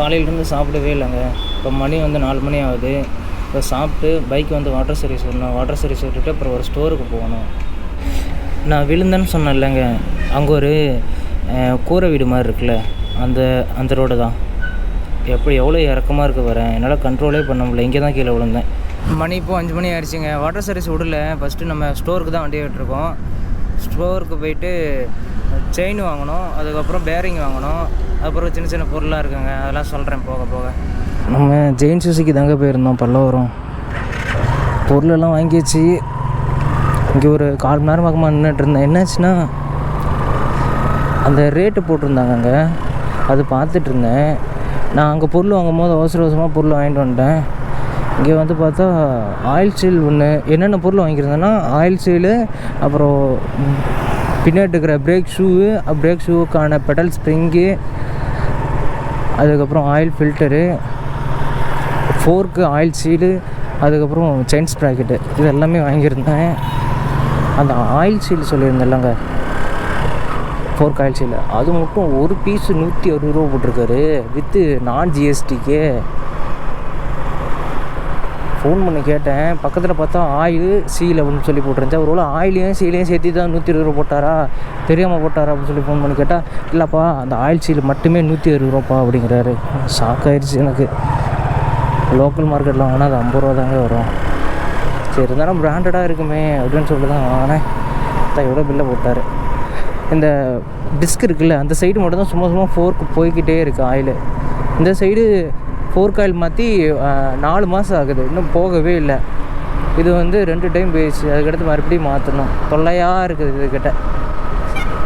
காலையிலேருந்து சாப்பிடவே இல்லைங்க. இப்போ மணி வந்து நாலு மணி ஆகுது. இப்போ சாப்பிட்டு பைக் வந்து வாட்டர் சர்வீஸ் விடணும். வாட்டர் சர்வீஸ் விட்டுட்டு அப்புறம் ஒரு ஸ்டோருக்கு போகணும். நான் விழுந்தேன்னு சொன்னேன் இல்லைங்க. அங்கே ஒரு கூரை வீடு மாதிரி இருக்குல்ல. அந்த அந்த ரோடு தான். எப்படி எவ்வளோ இறக்கமாக இருக்க வரேன் என்னால் கண்ட்ரோலே பண்ண முடியல. இங்கே தான் கீழே விழுந்தேன். மணி இப்போ அஞ்சு மணி ஆயிடுச்சுங்க. வாட்டர் சர்வீஸ் விடல. ஃபஸ்ட்டு நம்ம ஸ்டோருக்கு தான் வண்டி விட்டுருக்கோம். ஸ்டோருக்கு போயிட்டு செயின் வாங்கணும் அதுக்கப்புறம் பேரிங் வாங்கணும் அப்புறம் சின்ன சின்ன பொருளாக இருக்குங்க அதெல்லாம் சொல்கிறேன் போக போக. நம்ம ஜெயின் சூசிக்கு தாங்க போயிருந்தோம் பல்லவரம். பொருளெல்லாம் வாங்கியாச்சு. இங்கே ஒரு கால் மணி நேரம் பக்கமாக நின்றுட்டு இருந்தேன். என்னாச்சுன்னா அந்த ரேட்டு போட்டிருந்தாங்க அங்கே அது பார்த்துட்டு இருந்தேன். நான் அங்கே பொருள் வாங்கும் போது அவசர அவசரமாக பொருள் வாங்கிட்டு வந்துட்டேன். இங்கே வந்து பார்த்தா ஆயில் சீல் ஒன்று என்னென்ன பொருள் வாங்கியிருந்தேன்னா ஆயில் சீலு அப்புறம் பின்னாடி இருக்கிற பிரேக் ஷூவு பிரேக் ஷூவுக்கான பெடல் ஸ்ப்ரிங்கு அதுக்கப்புறம் oil filter fork oil seal அதுக்கப்புறம் செயின் ஸ்ப்ராக்கெட்டு இது எல்லாமே வாங்கியிருந்தேன். அந்த ஆயில் சீல் சொல்லியிருந்தேன்லங்க. ஃபோர்க் ஆயில் சீல் அது மட்டும் ஒரு பீஸு நூற்றி அறுபது ரூபா போட்டிருக்காரு வித்து நான் ஜிஎஸ்டிக்கு ஃபோன் பண்ணி கேட்டேன். பக்கத்தில் பார்த்தா ஆயில் சீல் அப்படின்னு சொல்லி போட்டிருந்துச்சு. ஒரு ஆயிலையும் சீலையும் சேர்த்து தான் நூற்றி இருபது ரூபா போட்டாரா? தெரியாமல் போட்டாரா அப்படின்னு சொல்லி ஃபோன் பண்ணி கேட்டால் இல்லைப்பா அந்த ஆயில் சீல் மட்டுமே நூற்றி அறுபது ரூபாப்பா அப்படிங்கிறாரு. ஷாக் ஆயிடுச்சு எனக்கு. லோக்கல் மார்க்கெட்டில் வாங்கினா அது ஐம்பது ரூபா தாங்க வரும். சரி இருந்தாலும் பிராண்டடாக இருக்குமே அப்படின்னு சொல்லி தான் வாங்கினேன். தான் எவ்வளோ பில்லை போட்டார். இந்த டிஸ்க் இருக்குல்ல அந்த சைடு மட்டும் தான் சும்மா சும்மா ஃபோர்க்கு போய்க்கிட்டே இருக்குது ஆயில் இந்த சைடு ஃபோர்க் மாற்றி நாலு மாதம் ஆகுது. இன்னும் போகவே இல்லை. இது வந்து ரெண்டு டைம் போயிடுச்சு. அதுக்கடுத்து மறுபடியும் மாற்றணும் தொல்லையாக இருக்குது இதுக்கிட்ட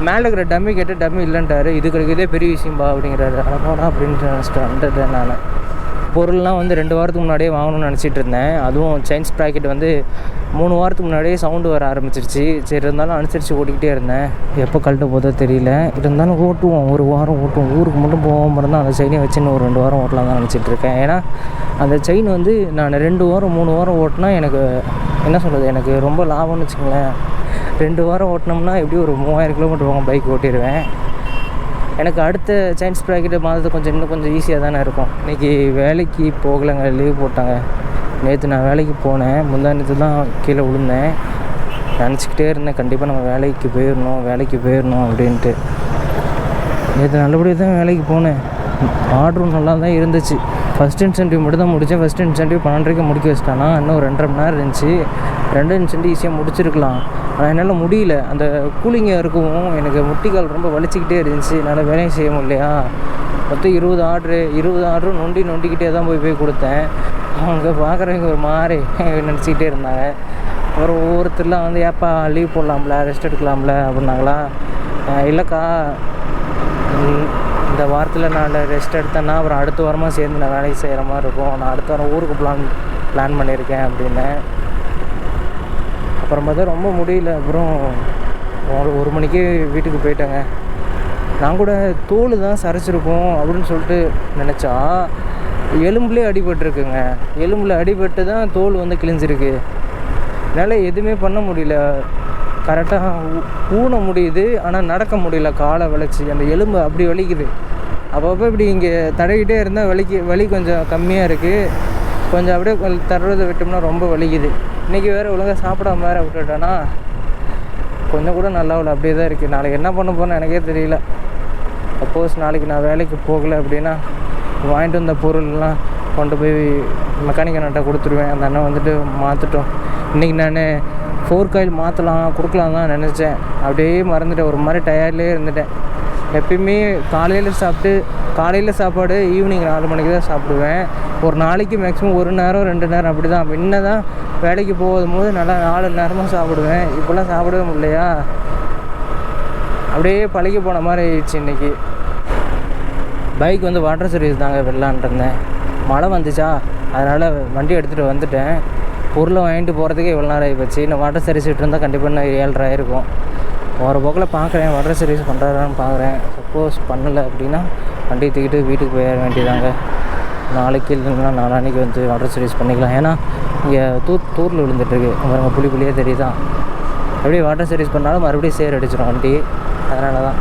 மேலே இருக்கிற டம்மி கேட்டு டம்மி இல்லைன்ட்டாரு. இது கிடைக்கிறதே பெரிய விஷயம்பா அப்படிங்கிறாரு. அடப்பாடா அப்படின்ட்டு நினச்சிட்டு வந்துட்டேன் நான். பொருள்லாம் வந்து ரெண்டு வாரத்துக்கு முன்னாடியே வாங்கணும்னு நினச்சிட்டு இருந்தேன். அதுவும் செயின்ஸ் ப்ராக்கெட் வந்து மூணு வாரத்துக்கு முன்னாடியே சவுண்டு வர ஆரம்பிச்சிருச்சு. சரி இருந்தாலும் அனுசரித்து ஓட்டிக்கிட்டே இருந்தேன். எப்போ கழட்ட போதோ தெரியல. இருந்தாலும் ஓட்டுவோம். ஒரு வாரம் ஓட்டுவோம். ஊருக்கு மட்டும் போகாமல் இருந்தால் அந்த செயினை வச்சு இன்னும் ஒரு ரெண்டு வாரம் ஓட்டலாம் தான் நினச்சிட்டு இருக்கேன். ஏன்னா அந்த செயின் வந்து நான் ரெண்டு வாரம் மூணு வாரம் ஓட்டினா எனக்கு என்ன சொல்கிறது எனக்கு ரொம்ப லாபம்னு வச்சுக்கோங்களேன். ரெண்டு வாரம் ஓட்டினோம்னா எப்படி ஒரு மூவாயிரம் கிலோமீட்டர் போகும் பைக் ஓட்டிடுவேன் எனக்கு அடுத்த சயின்ஸ் ப்ராக்கெட் மாதத்து கொஞ்சம் இன்னும் கொஞ்சம் ஈஸியாக தானே இருக்கும். இன்றைக்கி வேலைக்கு போகலைங்க லீவ் போட்டாங்க. நேற்று நான் வேலைக்கு போனேன். முந்தானத்து தான் கீழே விழுந்தேன். நினச்சிக்கிட்டே இருந்தேன் கண்டிப்பாக நம்ம வேலைக்கு போயிடணும் வேலைக்கு போயிடணும் அப்படின்ட்டு. நேற்று நல்லபடியாக தான் வேலைக்கு போனேன். ஆர்டரும் நல்லா தான் இருந்துச்சு. ஃபஸ்ட் இன்சென்டிவ் மட்டும் தான் முடித்தேன் ஃபஸ்ட் இன்சென்டிவ் பன்னெண்டரைக்கு முடிக்க வச்சிட்டானா இன்னும் ரெண்டரை மணி நேரம் இருந்துச்சு. ரெண்டு இன்சென்டிவ் ஈஸியாக முடிச்சிருக்கலாம். ஆனால் என்னால் முடியல. அந்த கூலிங்காக இருக்கவும் எனக்கு முட்டிக்கால் ரொம்ப வலிச்சிக்கிட்டே இருந்துச்சு. என்னால் வேலையும் செய்ய முடியலையா? மொத்தம் இருபது ஆர்டரு இருபது ஆர்டரும் நொண்டி நொண்டிக்கிட்டே தான் போய் போய் கொடுத்தேன். அவங்க பார்க்குறவங்க ஒரு மாதிரி நினச்சிக்கிட்டே இருந்தாங்க. அப்புறம் ஒவ்வொருத்தர்லாம் வந்து ஏப்பா லீவ் போடலாம்ல ரெஸ்ட் எடுக்கலாம்ல அப்படின்னாங்களா. இல்லைக்கா. இந்த வாரத்தில் நான் ரெஸ்ட் எடுத்தேன்னா அப்புறம் அடுத்த வாரமாக சேர்ந்து நான் வேலைக்கு செய்கிற மாதிரி இருக்கும். நான் அடுத்த வாரம் ஊருக்கு பிளான் பிளான் பண்ணியிருக்கேன் அப்படின்னேன். அப்புறம் பார்த்தா ரொம்ப முடியல. அப்புறம் ஒரு ஒரு வீட்டுக்கு போயிட்டேங்க. நான் கூட தோல் தான் சரைச்சிருக்கோம் அப்படின்னு சொல்லிட்டு நினச்சா எலும்புலேயே அடிபட்டிருக்குங்க. எலும்பில் அடிபட்டு தான் தோல் வந்து கிழிஞ்சிருக்கு. என்னால் எதுவுமே பண்ண முடியல. கரெக்டாக ஊன முடியுது ஆனால் நடக்க முடியல. காலை வளைச்சி அந்த எலும்பு அப்படி வலிக்குது. அப்பப்போ இப்படி இங்கே தடவிக்கிட்டே இருந்தால் வலிக்கு வலி கொஞ்சம் கம்மியாக இருக்குது கொஞ்சம் அப்படியே கொஞ்சம் தர்றதை விட்டோம்னா ரொம்ப வலிக்குது. இன்றைக்கி வேறு ஒழுங்காக சாப்பிடாம வேறு விட்டுட்டேன்னா கொஞ்சம் கூட நல்லா இல்லை அப்படியே தான் இருக்குது நாளைக்கு என்ன பண்ண போகிறேன்னு எனக்கே தெரியல. சப்போஸ் நாளைக்கு நான் வேலைக்கு போகலை அப்படின்னா வாங்கிட்டு வந்த பொருள்லாம் கொண்டு போய் மெக்கானிக் அண்ணன்ட்ட கொடுத்துருவேன். அந்த அண்ணன் வந்துட்டு மாற்றிட்டோம் இன்றைக்கி நான் ஃபோர் காயில் மாற்றலாம் கொடுக்கலாம் தான் நினச்சேன். அப்படியே மறந்துட்டேன். ஒரு மாதிரி டயர்ட்லேயே இருந்துட்டேன். எப்பயுமே காலையில் சாப்பிட்டு காலையில் சாப்பாடு ஈவினிங் நாலு மணிக்கு தான் சாப்பிடுவேன். ஒரு நாளைக்கு மேக்ஸிமம் ஒரு நேரம் ரெண்டு நேரம் அப்படி தான் முன்ன தான் வேலைக்கு போகும்போது நல்லா நாலு நேரமாக சாப்பிடுவேன். இப்போல்லாம் சாப்பிடவே முடியலையா? அப்படியே பழகி போன மாதிரி ஆயிடுச்சு இன்றைக்கி பைக் வந்து வாட்டர் சர்வீஸ் தாங்க வெள்ளான்ட்டு இருந்தேன். மழை வந்துச்சா? அதனால் வண்டி எடுத்துகிட்டு வந்துட்டேன். பொருளை வாங்கிட்டு போகிறதுக்கு இவ்வளோ நேரம் ஆகிப்போச்சு. இந்த வாட்டர் சர்வீஸ் இருந்தால் கண்டிப்பாக இன்னும் ஏழ்ரை இருக்கும். போகிற போக்கில் பார்க்குறேன் வாட்டர் சர்வீஸ் பண்ணுறாரான்னு பார்க்குறேன் சப்போஸ் பண்ணலை அப்படின்னா வண்டி தூக்கிட்டு வீட்டுக்கு போயிட வேண்டியதாங்க. நாளைக்கு இல்லைன்னா நாளான்னைக்கு வந்து வாட்டர் சர்வீஸ் பண்ணிக்கலாம். ஏன்னா இங்கே தூ தூரில் விழுந்துட்டுருக்கு. பாருங்க புளி புளியே தெரியுதான் எப்படி வாட்டர் சர்வீஸ் பண்ணாலும் மறுபடியும் சேர் அடிச்சிடும் வண்டி. அதனால தான்